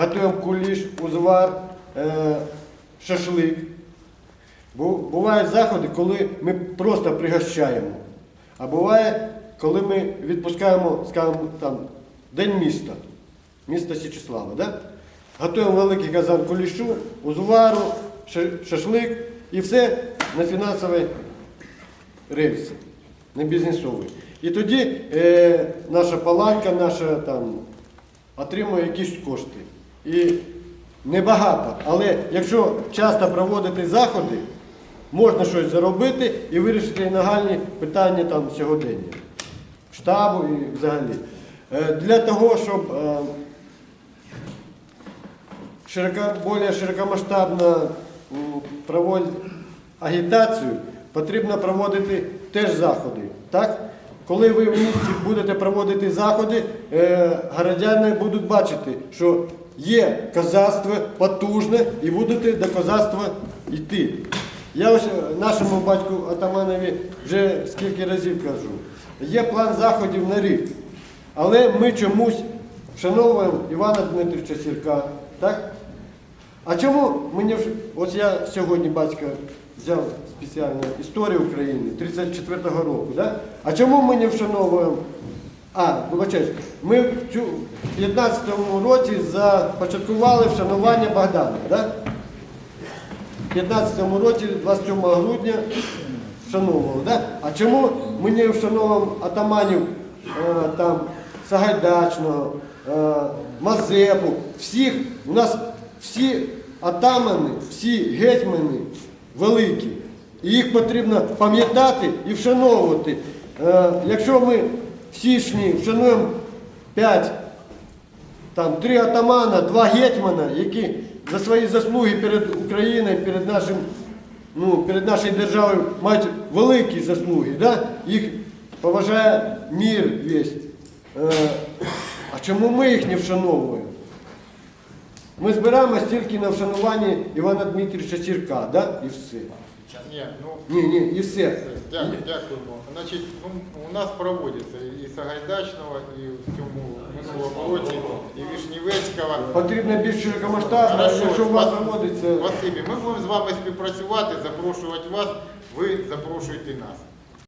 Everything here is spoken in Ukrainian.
готуємо куліш, узвар, е, шашлик. Бу- Бувають заходи, коли ми просто пригощаємо. А буває, коли ми відпускаємо, скажімо, там, День міста, міста Січеслава. Да? Готуємо великий казан кулішу, узвару, шашлик і все на фінансовий рельс, не бізнесовий. І тоді е, наша паланка, наша там отримує якісь кошти. І небагато. Але якщо часто проводити заходи, можна щось заробити і вирішити нагальні питання там сьогодення, штабу і взагалі. Е, Для того, щоб е, широко, более широкомасштабно проводити агітацію, потрібно проводити теж заходи. Так? Коли ви в місті будете проводити заходи, е, городяни будуть бачити, що є козацтво потужне і будете до козацтва йти. Я ось е, нашому батьку Атаманові вже скільки разів кажу. Є план заходів на рік. Але ми чомусь вшановуємо Івана Дмитровича Сірка. Так? А чому мені ось я сьогодні батька взяв спеціальну історію України 34-го року, да? а чому ми не вшановуємо? А, вибачаюсь, ми в цю- в 15-му році започаткували вшанування Богдана. Да? В 15-му році, 27 грудня, вшановували. Да? А чому ми не вшановуємо атаманів е, там, Сагайдачного, е, Мазепу, всіх, у нас всі атамани, всі гетьмани великі. І їх потрібно пам'ятати і вшановувати. Е, якщо ми всі шні вшануємо 5 там три атамана, два гетьмана, які за свої заслуги перед Україною, перед нашим, ну, перед нашою державою мають великі заслуги. Да? Їх поважає мір весь. Е, а чому ми їх не вшановуємо? Ми збираємось тільки на вшануванні Івана Дмитрича Сірка, да? і все. Ні, ну Ні, ні, і все. дякую, дякуємо. Значить, ну, у нас проводиться і Сагайдачного, і в цьому минулому році, і Вишнівецького. Потрібно більш широкомасштабно, Хорошо, якщо у вас проводиться. Спасибі. Ми будемо з вами співпрацювати, запрошувати вас, ви запрошуєте нас.